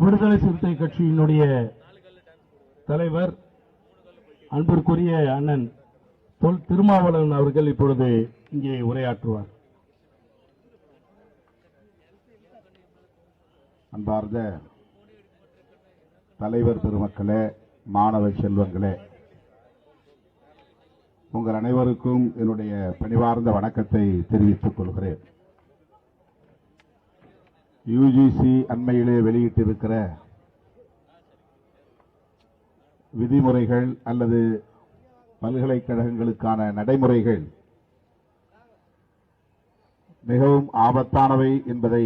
விடுதலை சிறுத்தை கட்சியினுடைய தலைவர் அன்பிற்குரிய அண்ணன் தொல் திருமாவளவன் அவர்கள் இப்பொழுது இங்கே உரையாற்றுவார். அன்பார்ந்த தலைவர் பெருமக்களே மாணவ செல்வங்களே உங்கள் அனைவருக்கும் என்னுடைய பணிவார்ந்த வணக்கத்தை தெரிவித்துக் கொள்கிறேன். யுஜிசி அண்மையிலே வெளியிட்டிருக்கிற விதிமுறைகள் அல்லது பல்கலைக்கழகங்களுக்கான நடைமுறைகள் மிகவும் ஆபத்தானவை என்பதை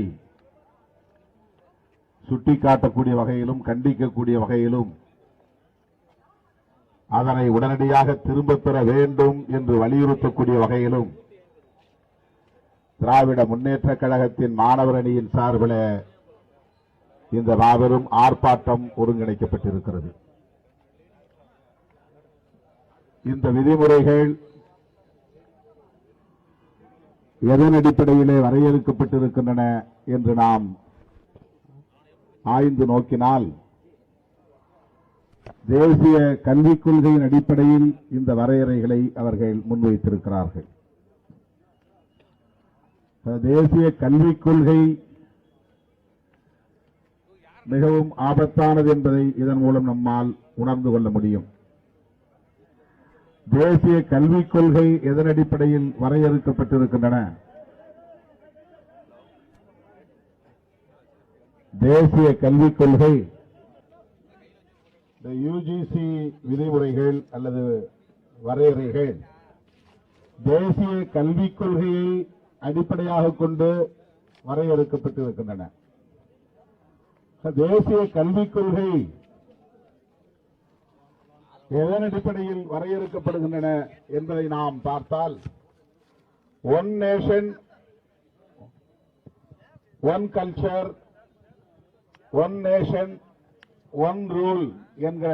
சுட்டிக்காட்டக்கூடிய வகையிலும் கண்டிக்கக்கூடிய வகையிலும் அதனை உடனடியாக திரும்பப் பெற வேண்டும் என்று வலியுறுத்தக்கூடிய வகையிலும் திராவிட முன்னேற்ற கழகத்தின் மாணவர் அணியின் சார்பில் இந்த மாபெரும் ஆர்ப்பாட்டம் ஒருங்கிணைக்கப்பட்டிருக்கிறது. இந்த விதிமுறைகள் எதன் அடிப்படையிலே வரையறுக்கப்பட்டிருக்கின்றன என்று நாம் ஆய்ந்து நோக்கினால் தேசிய கல்விக் கொள்கையின் அடிப்படையில் இந்த வரையறைகளை அவர்கள் முன்வைத்திருக்கிறார்கள். தேசிய கல்விக் கொள்கை மிகவும் ஆபத்தானது என்பதை இதன் மூலம் நம்மால் உணர்ந்து கொள்ள முடியும். தேசிய கல்விக் கொள்கை எதன் அடிப்படையில் வரையறுக்கப்பட்டிருக்கின்றன? தேசிய கல்விக் கொள்கை இந்த யுஜிசி விதிமுறைகள் அல்லது வரையறைகள் தேசிய கல்விக் கொள்கையை அடிப்படையாக கொண்டு வரையறுக்கப்பட்டிருக்கின்றன. தேசிய கல்விக் கொள்கை எதன் அடிப்படையில் வரையறுக்கப்படுகின்றன என்பதை நாம் பார்த்தால் one nation one culture one nation one rule என்கிற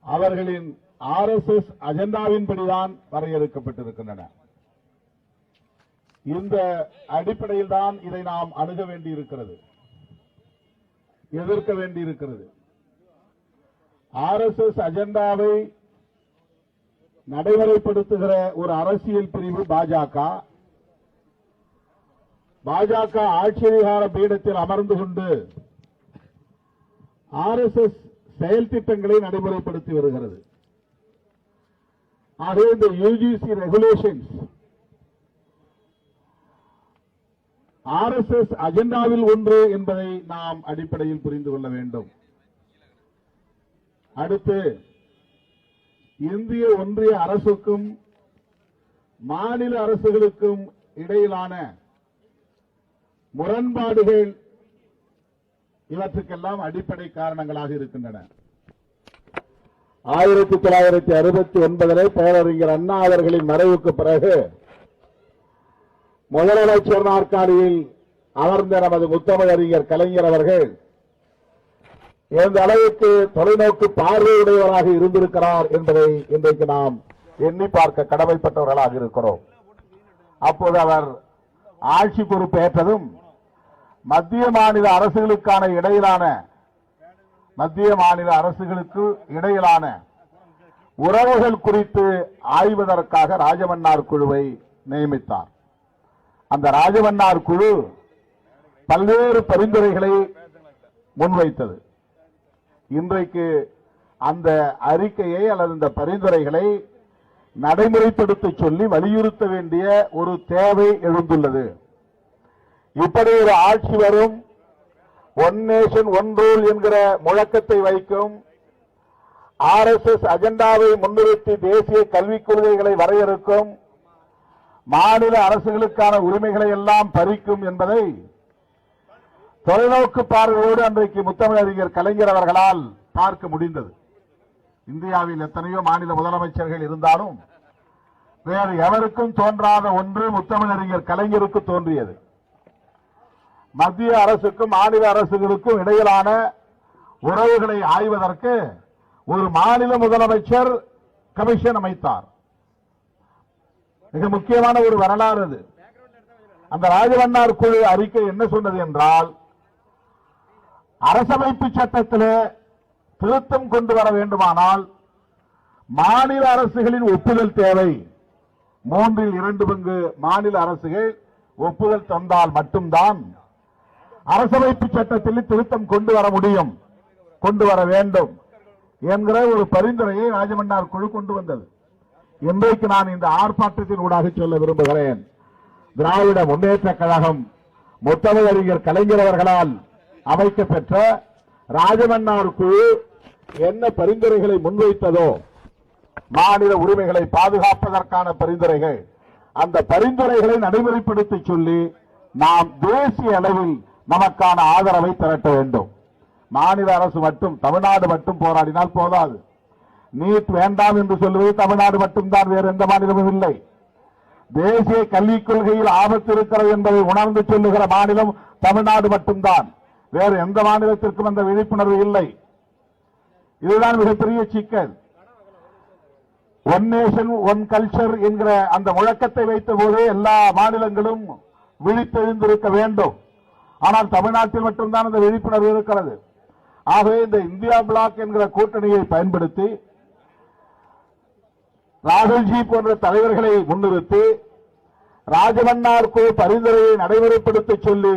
அவர்களின் ஆர்எஸ்எஸ் அஜெண்டாவின்படிதான் வரையறுக்கப்பட்டிருக்கின்றன. இந்த அடிப்படையில் தான் இதை நாம் அணுக வேண்டியிருக்கிறது. எதிர்க்க வேண்டியிருக்கிறது. எஸ் அஜெண்டாவை நடைமுறைப்படுத்துகிற ஒரு அரசியல் பிரிவு பாஜக. பாஜக ஆட்சி அதிகார பீடத்தில் அமர்ந்து கொண்டு ஆர்எஸ்எஸ் செயல் திட்டங்களை நடைமுறைப்படுத்தி வருகிறது. ஆகவே இந்த யுஜிசி ரெகுலேஷன்ஸ் ஆர்எஸ்எஸ் அஜெண்டாவில் ஒன்று என்பதை நாம் அடிப்படையில் புரிந்து கொள்ள வேண்டும். அடுத்து இந்திய ஒன்றிய அரசுக்கும் மாநில அரசுகளுக்கும் இடையிலான முரண்பாடுகள் இவற்றுக்கெல்லாம் அடிப்படை காரணங்களாக இருக்கின்றன. ஆயிரத்தி தொள்ளாயிரத்தி அறுபத்தி ஒன்பதிலே பேரறிஞர் அண்ணா அவர்களின் மறைவுக்கு பிறகு முதலமைச்சர் நாற்காலியில் அமர்ந்த நமது முத்தமிழறிஞர் கலைஞர் அவர்கள் எந்த அளவுக்கு தொலைநோக்கு பார்வையுடையவராக இருந்திருக்கிறார் என்பதை இன்றைக்கு நாம் எண்ணி பார்க்க கடமைப்பட்டவர்களாக இருக்கிறோம். அப்போது அவர் ஆட்சி பொறுப்பேற்றதும் மத்திய மாநில அரசுகளுக்கான இடையிலான மத்திய மாநில அரசுகளுக்கு இடையிலான உறவுகள் குறித்து ஆய்வதற்காக ராஜமன்னார் குழுவை நியமித்தார். அந்த ராஜவண்ணார் குழு பல்வேறு பரிந்துரைகளை முன்வைத்தது. இன்றைக்கு அந்த அறிக்கையை அல்லது இந்த பரிந்துரைகளை நடைமுறைப்படுத்த சொல்லி வலியுறுத்த வேண்டிய ஒரு தேவை எழுந்துள்ளது. இப்படி ஒரு ஆட்சி வரும் ஒன் நேஷன் ஒன் ரூல் என்கிற முழக்கத்தை வைக்கும் ஆர்எஸ்எஸ் அஜெண்டாவை முன்னிறுத்தி தேசிய கல்விக் கொள்கைகளை வரையறுக்கும் மாநில அரசுகளுக்கான உரிமைகளை எல்லாம் பறிக்கும் என்பதை தொலைநோக்கு பார்வையோடு அன்றைக்கு முத்தமிழறிஞர் கலைஞர் அவர்களால் பார்க்க முடிந்தது. இந்தியாவில் எத்தனையோ மாநில முதலமைச்சர்கள் இருந்தாலும் வேறு எவருக்கும் தோன்றாத ஒன்று முத்தமிழறிஞர் கலைஞருக்கு தோன்றியது. மத்திய அரசுக்கும் மாநில அரசுகளுக்கும் இடையிலான உறவுகளை ஆய்வதற்கு ஒரு மாநில முதலமைச்சர் கமிஷன் அமைத்தார். மிக முக்கியமான ஒரு வரலாறு அது. அந்த ராஜவண்ணார் குழு அறிக்கை என்ன சொன்னது என்றால் அரசமைப்பு சட்டத்தில் திருத்தம் கொண்டு வர வேண்டுமானால் மாநில அரசுகளின் ஒப்புதல் தேவை. மூன்றில் இரண்டு பங்கு மாநில அரசுகள் ஒப்புதல் தந்தால் மட்டும்தான் அரசமைப்பு சட்டத்தில் திருத்தம் கொண்டு வர முடியும் கொண்டு வர வேண்டும் என்கிற ஒரு பரிந்துரையை ராஜமன்னார் குழு கொண்டு வந்தது. இன்றைக்கு நான் இந்த ஆர்ப்பாட்டத்தின் ஊடாக சொல்ல விரும்புகிறேன். திராவிட முன்னேற்ற கழகம் முத்தமிழறிஞர் கலைஞர் அவர்களால் அமைக்கப்பெற்ற ராஜமன்னார் குழு என்ன பரிந்துரைகளை முன்வைத்ததோ மாநில உரிமைகளை பாதுகாப்பதற்கான பரிந்துரைகள் அந்த பரிந்துரைகளை நடைமுறைப்படுத்தி சொல்லி நாம் தேசிய அளவில் நமக்கான ஆதரவை திரட்ட வேண்டும். மாநில அரசு மட்டும் தமிழ்நாடு மட்டும் போராடினால் போதாது. நீட் வேண்டாம் என்று சொல்வது தமிழ்நாடு மட்டும்தான் வேறு எந்த மாநிலமும் இல்லை. தேசிய கல்விக் கொள்கையில் ஆபத்து இருக்கிறது என்பதை உணர்ந்து சொல்லுகிற மாநிலம் தமிழ்நாடு மட்டும்தான் வேறு எந்த மாநிலத்திற்கும் அந்த விழிப்புணர்வு இல்லை. இதுதான் மிகப்பெரிய சிக்கல். ஒன் நேஷன் ஒன் கல்ச்சர் என்கிற அந்த முழக்கத்தை வைத்த போது எல்லா மாநிலங்களும் விழித்தெழுந்திருக்க வேண்டும். ஆனால் தமிழ்நாட்டில் மட்டும்தான் அந்த விழிப்புணர்வு இருக்கிறது. ஆகவே இந்த இந்தியா பிளாக் என்கிற கூட்டணியை பயன்படுத்தி ராகுல்ஜி போன்ற தலைவர்களை முன்னிறுத்தி ராஜமன்னாருக்கு பரிந்துரையை நடைமுறைப்படுத்த சொல்லி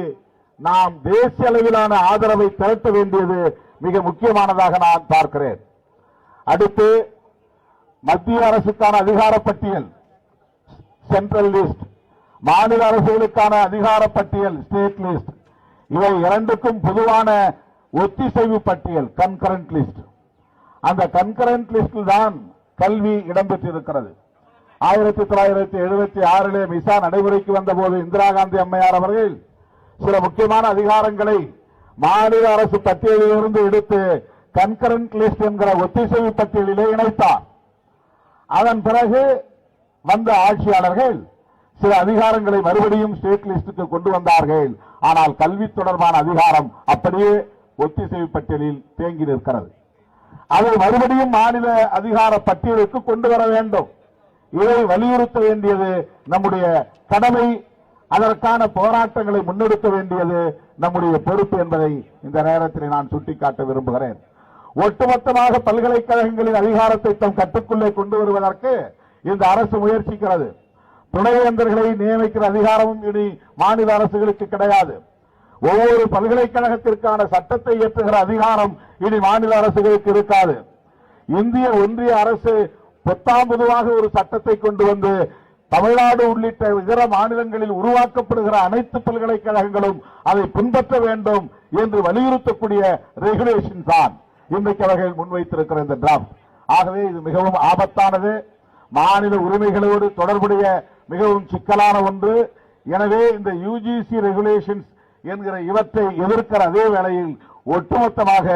நாம் தேசிய அளவிலான ஆதரவை திரட்ட வேண்டியது மிக முக்கியமானதாக நான் பார்க்கிறேன். அடுத்து மத்திய அரசுக்கான அதிகார பட்டியல் சென்ட்ரல் லிஸ்ட் மாநில அரசுகளுக்கான அதிகார பட்டியல் ஸ்டேட் லிஸ்ட் இவை இரண்டுக்கும் பொதுவான ஒத்திசைவு பட்டியல் கன்கரண்ட் லிஸ்ட் அந்த கன்கரண்ட் லிஸ்டில் தான் கல்வி இடம்பெற்றிருக்கிறது. ஆயிரத்தி தொள்ளாயிரத்தி எழுபத்தி ஆறிலே மிசா நடைமுறைக்கு வந்தபோது இந்திரா காந்தி அம்மையார் அவர்கள் சில முக்கியமான அதிகாரங்களை மாநில அரசு பட்டியலிலிருந்து எடுத்து கன்கரண்ட் லிஸ்ட் என்கிற ஒத்திசைவு பட்டியலிலே இணைத்தார். அதன் பிறகு வந்த ஆட்சியாளர்கள் சில அதிகாரங்களை மறுபடியும் ஸ்டேட் லிஸ்டுக்கு கொண்டு வந்தார்கள். ஆனால் கல்வி தொடர்பான அதிகாரம் அப்படியே ஒத்திசைவு பட்டியலில் தேங்கி நிற்கிறது. அதை மறுபடியும் மாநில அதிகார பட்டியலுக்கு கொண்டு வர வேண்டும். இதை வலியுறுத்த வேண்டியது நம்முடைய கடமை. அதற்கான போராட்டங்களை முன்னெடுக்க வேண்டியது நம்முடைய பொறுப்பு என்பதை இந்த நேரத்தில் நான் சுட்டிக்காட்ட விரும்புகிறேன். ஒட்டுமொத்தமாக பல்கலைக்கழகங்களின் அதிகாரத்தை தம் கட்டுக்குள்ளே கொண்டு வருவதற்கு இந்த அரசு முயற்சிக்கிறது. துணைவேந்தர்களை நியமிக்கிற அதிகாரமும் இனி மாநில அரசுகளுக்கு கிடையாது. ஒவ்வொரு பல்கலைக்கழகத்திற்கான சட்டத்தை இயற்றுகிற அதிகாரம் இனி மாநில அரசுகளுக்கு இருக்காது. இந்திய ஒன்றிய அரசு பொத்தாம் பொதுவாக ஒரு சட்டத்தை கொண்டு வந்து தமிழ்நாடு உள்ளிட்ட இதர மாநிலங்களில் உருவாக்கப்படுகிற அனைத்து பல்கலைக்கழகங்களும் அதை பின்பற்ற வேண்டும் என்று வலியுறுத்தக்கூடிய ரெகுலேஷன் தான் இன்றைக்கு அவர்கள் முன்வைத்திருக்கிற இந்த டிராப்ட் ஆகவே இது மிகவும் ஆபத்தானது. மாநில உரிமைகளோடு தொடர்புடைய மிகவும் சிக்கலான ஒன்று. எனவே இந்த யுஜிசி ரெகுலேஷன்ஸ் என்கிற இவற்றை எதிர்க்கிற அதே வேளையில் ஒட்டுமொத்தமாக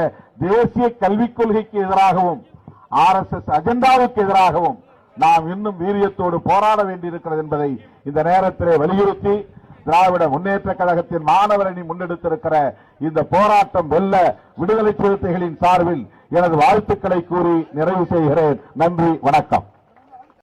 தேசிய கல்விக் கொள்கைக்கு எதிராகவும் ஆர்எஸ்எஸ் அஜெண்டாவுக்கு எதிராகவும் நாம் இன்னும் வீரியத்தோடு போராட வேண்டியிருக்கிறது என்பதை இந்த நேரத்திலே வலியுறுத்தி திராவிட முன்னேற்ற கழகத்தின் மாணவர் அணி முன்னெடுத்திருக்கிற இந்த போராட்டம் வெல்ல விடுதலை சிறுத்தைகளின் சார்பில் எனது வாழ்த்துக்களை கூறி நிறைவு செய்கிறேன். நன்றி வணக்கம்.